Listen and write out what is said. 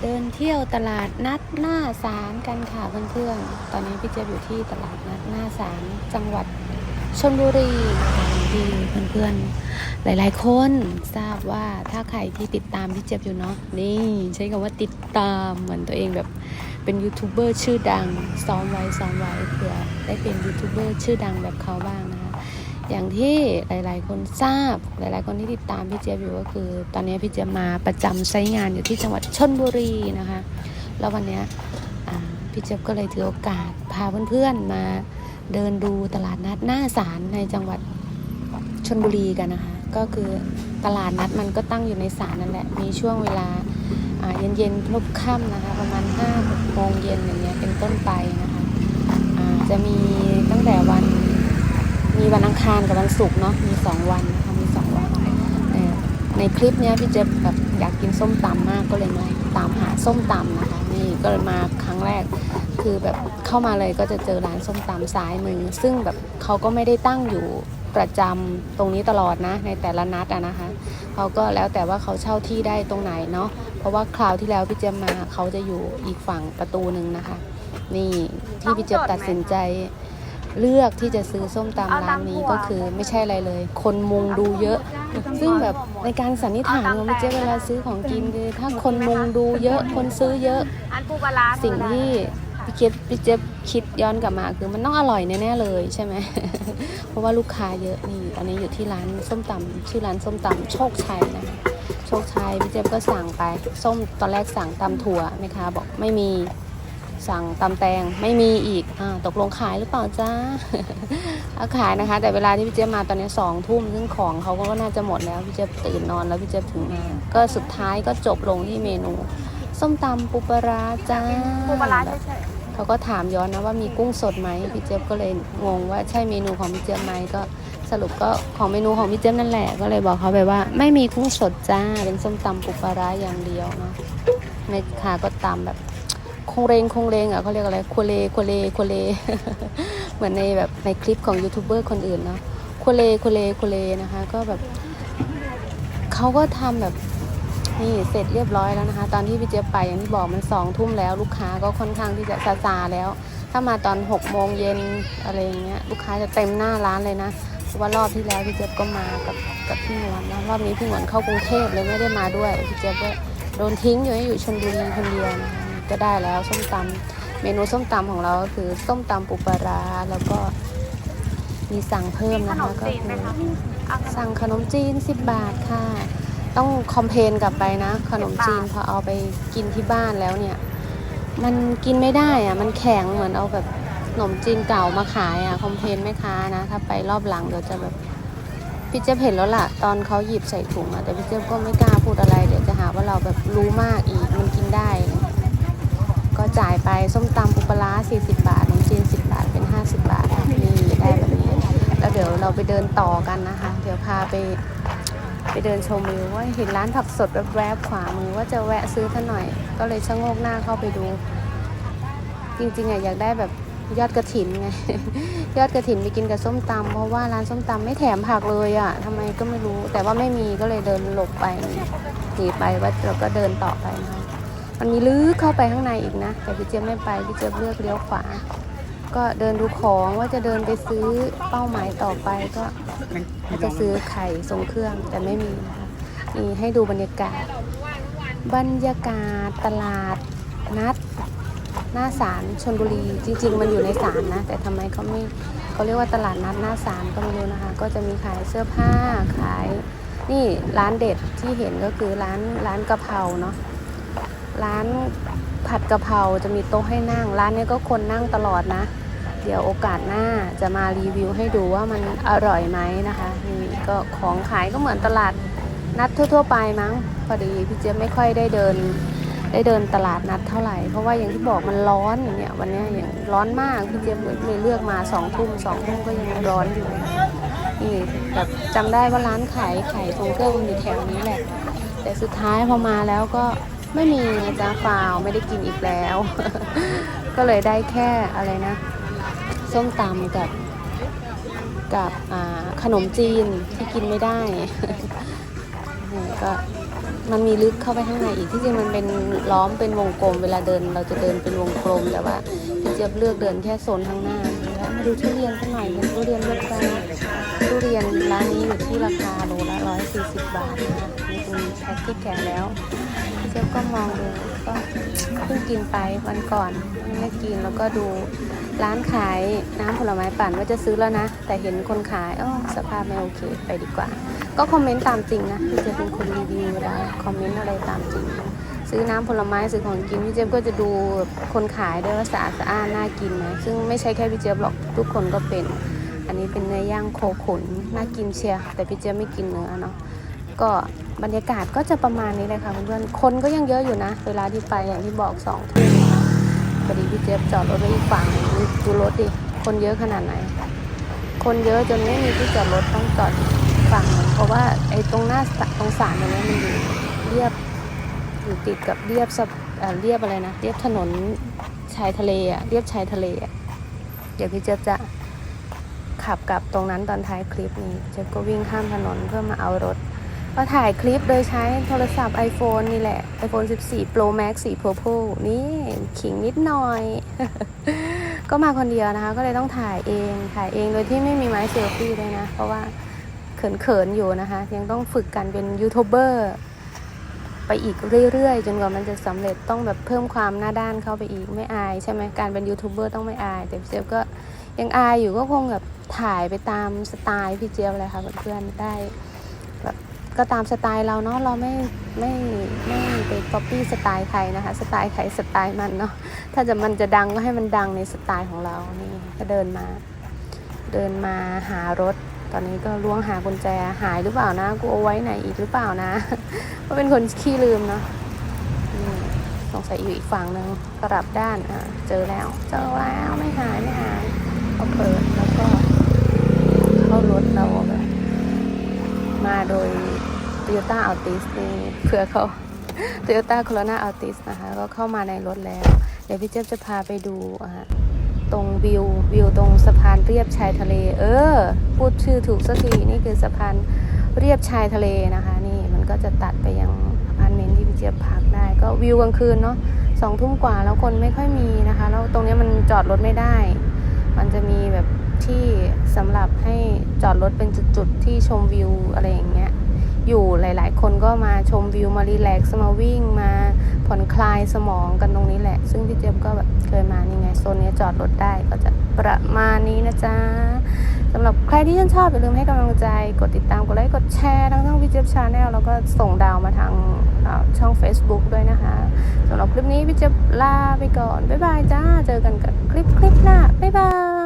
เดินเที่ยวตลาดนัดหน้าศาลกันค่ะเพื่อนๆ ตอนนี้พี่เจี๊ยบอยู่ที่ตลาดนัดหน้าศาลจังหวัดชลบุรีที่เพื่อนๆ หลายๆ คนทราบว่าถ้าใครที่ติดตามพี่เจี๊ยบอยู่เนาะนี่ใช้คำว่าติดตามเหมือนตัวเองแบบเป็นยูทูบเบอร์ชื่อดังซ้อมไว้ซ้อมไว้เผื่อได้เป็นยูทูบเบอร์ชื่อดังแบบเขาบ้างนะคะ อย่างที่หลาย ๆ คนทราบหลาย ๆ คนที่ติดตามพี่เจี๊ยบอยู่ก็คือ ตอนนี้พี่เจี๊ยบมาประจำใช้งานอยู่ที่จังหวัดชนบุรีนะคะ แล้ววันนี้พี่เจี๊ยบก็เลยถือโอกาสพาเพื่อน ๆ มาเดินดูตลาดนัดหน้าศาลในจังหวัดชนบุรีกันนะคะ ก็คือตลาดนัดมันก็ตั้งอยู่ในศาลนั่นแหละ มีช่วงเวลาเย็นๆพลบค่ำนะคะ ประมาณ5้าโมงเย็นอย่างเงี้ยเป็นต้นไปนะคะอ่าจะมีตั้งแต่วัน มีวันอังคารกับวันศุกร์เนาะมีสองวันนะคะมีสองวันในคลิปเนี้ยพี่เจฟแบบอยากกินส้มตำมากก็เลยมาตามหาส้มตำนะคะนี่ก็เลยมาครั้งแรก คือแบบเข้ามาเลยก็จะเจอร้านส้มตำซ้ายมือซึ่งแบบเขาก็ไม่ได้ตั้งอยู่ประจำตรงนี้ตลอดนะ ในแต่ละนัดอะนะคะเขาก็แล้วแต่ว่าเขาเช่าที่ได้ตรงไหนเนาะเพราะว่าคราวที่แล้วพี่เจฟมาเขาจะอยู่อีกฝั่งประตูหนึ่งนะคะ นี่ที่พี่เจฟตัดสินใจ เลือกที่จะซื้อส้มตำร้านนี้ก็คือไม่ใช่อะไรเลย คนมุงดูเยอะ ซึ่งแบบในการสันนิษฐานของพี่เจ๊เวลาซื้อของกินคือถ้าคนมุงดูเยอะ คนซื้อเยอะอันปูปลาร้าสิ่งที่พี่เจ๊พี่เจ๊คิดย้อนกลับมาคือมันต้องอร่อยแน่ๆเลยใช่ไหม เพราะว่าลูกค้าเยอะนี่ตอนนี้อยู่ที่ร้านส้มตำชื่อร้านส้มตำโชคชัยนะคะโชคชัยพี่เจ๊ก็สั่งไปส้มตอนแรกสั่งตำถั่วแม่ค้าบอกไม่มี สั่งตำแตงไม่มีอีกอาตกลงขายหรือเปล่าจ้าเอาขายนะคะ แต่เวลาที่พี่เจ๊มาตอนนี้สองทุ่มซึ่งของเขาก็น่าจะหมดแล้วพี่เจ๊ตื่นนอนแล้วพี่เจ๊ถึงมาก็สุดท้ายก็จบลงที่เมนู ส้มตำปูปลาร้าจ้าปูปลาร้าแบบใช่เขาก็ถามย้อนนะว่ามีกุ้งสดไหมพี่เจี๊ยบก็เลยงงว่าใช่เมนูของพี่เจี๊ยบไหมก็สรุปก็ของเมนูของพี่เจี๊ยบนั่นแหละก็เลยบอกเขาไปว่า ไม่มีกุ้งสดจ้าเป็นส้มตำปูปลาร้าอย่างเดียวเนาะแม่ค้าก็ตำแบบ คงเรงคงเรงอะเขาเรียกอะไรโคเลโคเลโคเล เหมือนในแบบในคลิปของยูทูบเบอร์คนอื่นเนาะโคเลโคเลโคเลนะคะ ก็แบบเขาก็ทำแบบนี่เสร็จเรียบร้อยแล้วนะคะ ตอนที่พี่เจี๊ยบไปอย่างที่บอกมันสองทุ่มแล้ว ลูกค้าก็ค่อนข้างที่จะซาซาแล้ว ถ้ามาตอน6กโมงเย็นอะไรอย่างเงี้ยลูกค้าจะเต็มหน้าร้านเลยนะเพราะว่ารอบที่แล้วพี่เจี๊ยบก็มากับกับพี่หนวนนะรอบนี้พี่หนวนเข้ากรุงเทพเลยไม่ได้มาด้วยพี่เจี๊ยบก็โดนทิ้งอยู่ให้อยู่ชลบุรีคนเดียวนะคะ ก็ได้แล้วส้มตำเมนูส้มตำของเราก็คือส้มตำปูปลาร้าแล้วก็มีสั่งเพิ่มขนะนคะมก็จีนคืไหมอคะเอาขนมสั่งขนมจีน 10 บาทค่ะ ต้องคอมเพลนกลับไปนะ ขนมจีน10บาทพอเอาไปกินที่บ้านแล้วเนี่ย มันกินไม่ได้อะมันแข็งเหมือนเอาแบบขนมจีนเก่ามาขายอะคอมเพลนแม่ค้านะ ถ้าไปรอบหลังเดี๋ยวจะแบบพี่เจ๊ยบเห็นแล้วล่ะ ตอนเขาหยิบใส่ถุงอะแต่พี่เจ๊ยบก็ไม่กล้าพูดอะไร เดี๋ยวจะหาว่าเราแบบรู้มากอีกมันกินได้ ก็จ่ายไปส้มตำปูปลา40 บาทขนมจีน 10 บาทเป็น 50 บาทนี่ได้แบบนี้ แล้วเดี๋ยวเราไปเดินต่อกันนะคะ เดี๋ยวพาไปไปเดินชมวิวว่าเห็นร้านผักสดแวบๆขวามือว่าจะแวะซื้อท่าหน่อย ก็เลยชะโงกหน้าเข้าไปดู จริงๆอะอยากได้แบบยอดกระถินไง ยอดกระถินไปกินกับส้มตำเพราะว่าร้านส้มตำไม่แถมผักเลยอะทำไมก็ไม่รู้ แต่ว่าไม่มีก็เลยเดินหลบไปหนีไปว่าเราก็เดินต่อไปนะ มันมีลึกเข้าไปข้างในอีกนะ แต่พี่เจี๊ยบไม่ไปพี่เจี๊ยบเลือกเลี้ยวขวา ก็เดินดูของว่าจะเดินไปซื้อเป้าหมายต่อไปก็ก็จะซื้อไข่ทรงเครื่องแต่ไม่มีนะคะนี่ให้ดูบรรยากาศ บรรยากาศตลาดนัด หน้าศาลชนบุรี จริง ๆ มันอยู่ในศาลนะ แต่ทำไมเขาไม่เขาเรียกว่าตลาดนัดหน้าศาลก็ไม่รู้นะคะ ก็จะมีขายเสื้อผ้าขาย นี่ร้านเด็ดที่เห็นก็คือร้านร้านกะเพราเนาะ ร้านผัดกะเพราจะมีโต๊ะให้นั่ง ร้านนี้ก็คนนั่งตลอดนะ เดี๋ยวโอกาสหน้าจะมารีวิวให้ดูว่ามันอร่อยไหมนะคะนี่ก็ของขายก็เหมือนตลาดนัดทั่ว ๆ ไปมั้ง พอดีพี่เจี๊ยบไม่ค่อยได้เดินได้เดินตลาดนัดเท่าไหร่ เพราะว่าอย่างที่บอกมันร้อนอย่างเนี้ยวันนี้ยอย่างร้อนมากพี่เจี๊ยบเลยเลือกมาสองทุ่มสองทุ่มก็ยังร้อนอยู่นี่แบบจำได้ว่าร้านขายไข่ทรงเครื่องมันอยู่แถวนี้แหละ แต่สุดท้ายพอมาแล้วก็ ไม่มีนะจ๊ะฟาวไม่ได้กินอีกแล้ว ก็เลยได้แค่อะไรนะ ส้มตำกับกับขนมจีนที่กินไม่ได้ก็มันมีลึกเข้าไปข้างในอีกที่จริงมันเป็นล้อมเป็นวงกลม เวลาเดินเราจะเดินเป็นวงกลมแต่ว่าพี่เจี๊ยบเลือกเดินแค่โซนข้างหน้าแล้วมาดูทุเรียนกันหน่อยเป็นทุเรียนลูกค้าทุเรียนร้านนี้อยู่ที่ราคาโลละ140 บาทนะ คะนี่เป็นแพ็คที่แกะแล้วพี่เจี๊ยบก็มองดูก็เพิ่งกินไปวันก่อนไม่กินแล้วก็ดูร้านขายน้ำผลไม้ปั่นว่าจะซื้อแล้วนะ แต่เห็นคนขายอ๋อสภาพไม่โอเคไปดีกว่า ก็คอมเมนต์ตามจริงนะพี่เจะเป็นคนรีวิวเวลาคอมเมนต์อะไรตามจริง ซื้อน้ำผลไม้ซื้อของกินพี่เจี๊ยบก็จะดูคนขายด้วยว่าสะอาดสะอานน่ากินไหมซึ่งไม่ใช่แค่พี่เจี๊ยบหรอกทุกคนก็เป็น อันนี้เป็นเนื้อย่างโคขุนน่ากินเชียร์แต่พี่เจี๊ยบไม่กินเนื้อเนาะก็ บรรยากาศก็จะประมาณนี้เลยค่ะเพื่อนๆคนก็ยังเยอะอยู่นะ เวลาที่ไปอย่างที่บอกสองทุ่มพอดีพี่เจี๊ยบจอดรถไว้อีกฝั่งดูรถดิ คนเยอะขนาดไหน คนเยอะจนไม่มีที่จอดรถต้องจอดฝั่งเพราะว่าไอ้ตรงหน้าตรงศาลตรงนี้มันอยู่เรียบอยู่ติดกับเรียบสเอ่อเรียบอะไรนะเรียบถนนชายทะเลอะเรียบชายทะเลอะเดี๋ยวพี่เจี๊ยบจะขับกลับตรงนั้นตอนท้ายคลิปนี้เจี๊ยบก็วิ่งข้ามถนนเพื่อมาเอารถ ก็ถ่ายคลิปโดยใช้โทรศัพท์ iPhone นี่แหละ iPhone 14 Pro Max สี Purple นี่ขิงนิดหน่อย ก็มาคนเดียวนะคะ ก็เลยต้องถ่ายเองถ่ายเองโดยที่ไม่มีไม้เซลฟี่เลยนะ เพราะว่าเขินๆอยู่นะคะ ยังต้องฝึกกันเป็นยูทูบเบอร์ไปอีกเรื่อยๆ จนกว่ามันจะสำเร็จต้องแบบเพิ่มความหน้าด้านเข้าไปอีกไม่อายใช่ไหมการเป็นยูทูบเบอร์ต้องไม่อายแต่พี่เจี๊ยบก็ยังอายอยู่ก็คงแบบถ่ายไปตามสไตล์พี่เจี๊ยบเลยค่ะเพื่อนๆได้ ก็ตามสไตล์เราเนาะเราไม่ไม่ไม่ไปก๊อปปี้สไตล์ใครนะคะสไตล์ใครสไตล์มันเนาะถ้าจะมันจะดังก็ให้มันดังในสไตล์ของเรานี่ก็เดินมา เดินมาหารถ ตอนนี้ก็ล้วงหากุญแจหายหรือเปล่านะกูเอาไว้ไหนอีกหรือเปล่านะเพราะเป็นคนขี้ลืมเนาะสงสัยอยู่อีกฝั่งหนึ่งกลับด้านอะเจอแล้ว เจอแล้วไม่หายไม่หายก็เปิดแล้วก็เข้ารถเราแบบมาโดย Toyota Altis นี่เพื่อเขา Toyota Corona Altis นะคะ ก็เข้ามาในรถแล้ว เดี๋ยวพี่เจี๊ยบจะพาไปดูอ่าตรงวิว วิวตรงสะพานเรียบชายทะเล เออ พูดชื่อถูกสักที นี่คือสะพานเรียบชายทะเลนะคะ นี่มันก็จะตัดไปยังอพาร์ตเมนต์ที่พี่เจี๊ยบพักได้ ก็วิวกลางคืนเนาะสองทุ่มกว่าแล้วคนไม่ค่อยมีนะคะ แล้วตรงนี้มันจอดรถไม่ได้ มันจะมีแบบที่สำหรับให้จอดรถเป็นจุดๆที่ชมวิวอะไรอย่างเงี้ย อยู่หลาย ๆ คนก็มาชมวิวมารีแลกซ์มาวิ่งมาผ่อนคลายสมองกันตรงนี้แหละ ซึ่งพี่เจี๊ยบก็แบบเคยมานี่ไงโซนนี้จอดรถได้ก็จะประมาณนี้นะจ๊ะสำหรับใครที่ชื่นชอบอย่าลืมให้กำลังใจกดติดตามกดไลค์กดแชร์ทั้งทั้งพี่เจี๊ยบชาแนลแล้วก็ส่งดาวมาทางช่อง Facebook ด้วยนะคะสำหรับคลิปนี้พี่เจี๊ยบลาไปก่อนบ๊ายบายจ้าเจอกันกับคลิปคลิปหน้าบ๊ายบาย